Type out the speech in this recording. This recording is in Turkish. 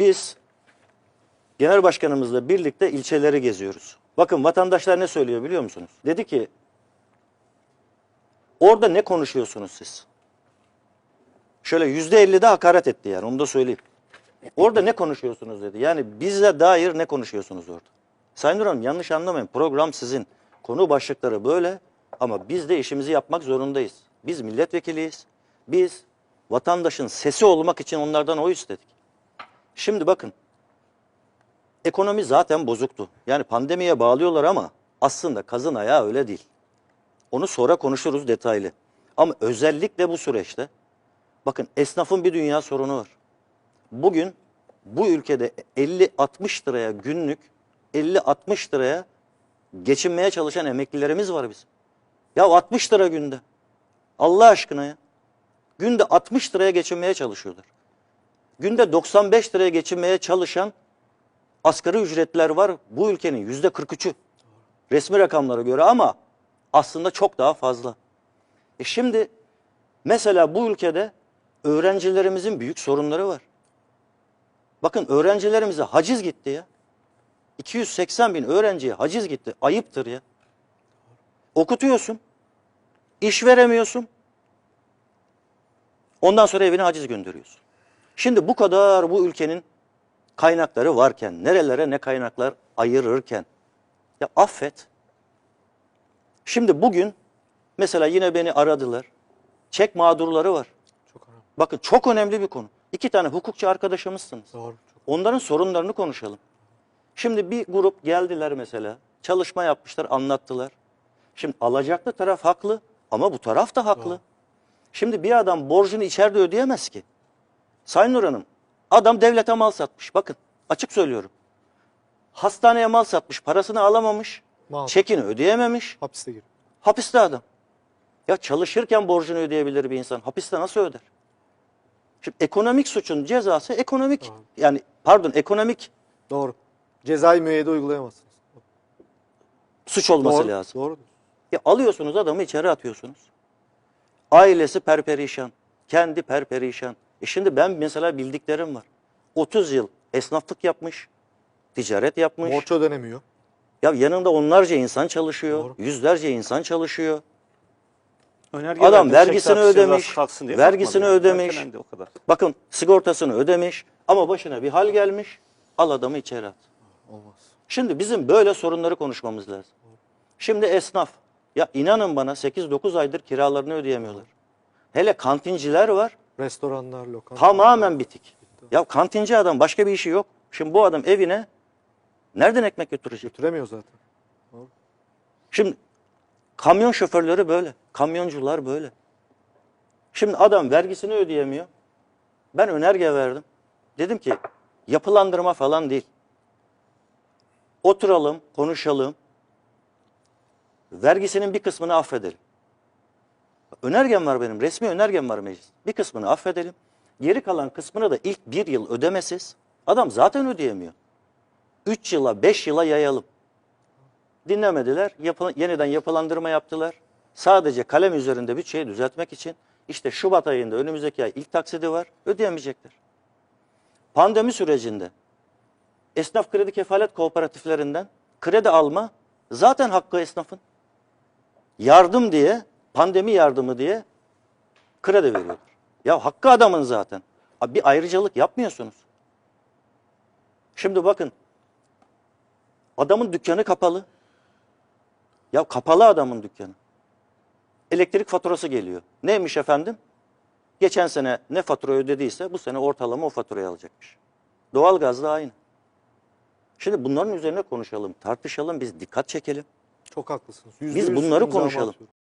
Biz genel başkanımızla birlikte ilçeleri geziyoruz. Bakın vatandaşlar ne söylüyor biliyor musunuz? Dedi ki orada ne konuşuyorsunuz siz? Şöyle yüzde elli de hakaret etti yani onu da söyleyeyim. Orada ne konuşuyorsunuz dedi. Yani bize dair ne konuşuyorsunuz orada? Sayın Nur Hanım yanlış anlamayın. Program sizin. Konu başlıkları böyle ama biz de işimizi yapmak zorundayız. Biz milletvekiliyiz. Biz vatandaşın sesi olmak için onlardan oy istedik. Şimdi bakın ekonomi zaten bozuktu. Yani pandemiye bağlıyorlar ama aslında kazın ayağı öyle değil. Onu sonra konuşuruz detaylı. Ama özellikle bu süreçte bakın esnafın bir dünya sorunu var. Bugün bu ülkede 50-60 liraya günlük 50-60 liraya geçinmeye çalışan emeklilerimiz var bizim. Ya 60 lira günde. Allah aşkına ya. Günde 60 liraya geçinmeye çalışıyorlar. Günde 95 liraya geçinmeye çalışan asgari ücretler var. Bu ülkenin yüzde 43'ü. Resmi rakamlara göre ama aslında çok daha fazla. E şimdi mesela bu ülkede öğrencilerimizin büyük sorunları var. Bakın öğrencilerimize haciz gitti ya. 280 bin öğrenciye haciz gitti. Ayıptır ya. Okutuyorsun. iş veremiyorsun. Ondan sonra evine haciz gönderiyorsun. Şimdi bu kadar bu ülkenin kaynakları varken, nerelere ne kaynaklar ayırırken, ya affet. Şimdi bugün mesela yine beni aradılar. Çek mağdurları var. Çok önemli. Bakın çok önemli bir konu. İki tane hukukçu arkadaşımızsınız. Doğru. Onların sorunlarını konuşalım. Şimdi bir grup geldiler mesela. Çalışma yapmışlar, anlattılar. Şimdi alacaklı taraf haklı ama bu taraf da haklı. Şimdi bir adam borcunu içeride ödeyemez ki. Sayın Nur Hanım, adam devlete mal satmış. Bakın açık söylüyorum. Hastaneye mal satmış, parasını alamamış, Mal. çekini ödeyememiş, Hapiste gir. hapiste adam. Ya çalışırken borcunu ödeyebilir bir insan. Hapiste nasıl öder? Şimdi ekonomik suçun cezası ekonomik Doğru. yani pardon ekonomik Doğru. Cezai müeyyide uygulayamazsınız. suç olması Doğru. lazım. Doğru. Ya alıyorsunuz adamı içeri atıyorsunuz. Ailesi perperişan. Kendi perperişan. E şimdi ben mesela bildiklerim var. 30 yıl esnaflık yapmış. Ticaret yapmış. Borç ödenemiyor. Ya yanında onlarca insan çalışıyor. Doğru. Yüzlerce insan çalışıyor. Önerge Adam vergisini ödemiş, vergisini yani. ödemiş. O kadar. Bakın sigortasını ödemiş ama başına bir hal gelmiş. Al adamı içeri at. Olmaz. Şimdi bizim böyle sorunları konuşmamız lazım. Şimdi esnaf. Ya inanın bana 8-9 aydır kiralarını ödeyemiyorlar. Hele kantinciler var. Restoranlar, lokantalar. Tamamen bitik. Ya kantinci adam başka bir işi yok. Şimdi bu adam evine nereden ekmek götürecek? Götüremiyor zaten. Şimdi kamyon şoförleri böyle. Kamyoncular böyle. Şimdi adam vergisini ödeyemiyor. Ben önerge verdim. Dedim ki yapılandırma falan değil. Oturalım, konuşalım. Vergisinin bir kısmını affedelim. Önergem var benim, resmi önergem var meclis. Bir kısmını affedelim. Geri kalan kısmını da ilk bir yıl ödemesiz. Adam zaten ödeyemiyor. Üç yıla, beş yıla yayalım. Dinlemediler. Yapı, yeniden yapılandırma yaptılar. Sadece kalem üzerinde bütçeyi düzeltmek için işte Şubat ayında önümüzdeki ay ilk taksidi var. Ödeyemeyecekler. Pandemi sürecinde esnaf kredi kefalet kooperatiflerinden kredi alma zaten hakkı esnafın. Yardım diye, pandemi yardımı diye kredi veriyorlar. Ya hakkı adamın zaten. Abi Bir ayrıcalık yapmıyorsunuz. Şimdi bakın adamın dükkanı kapalı. Ya kapalı adamın dükkanı. Elektrik faturası geliyor. Neymiş efendim? Geçen sene ne fatura ödediyse bu sene ortalama o faturayı alacakmış. Doğalgaz da aynı. Şimdi bunların üzerine konuşalım, tartışalım, biz dikkat çekelim. Çok haklısınız. Yüzde Biz yüz bunları konuşalım. atıyorum.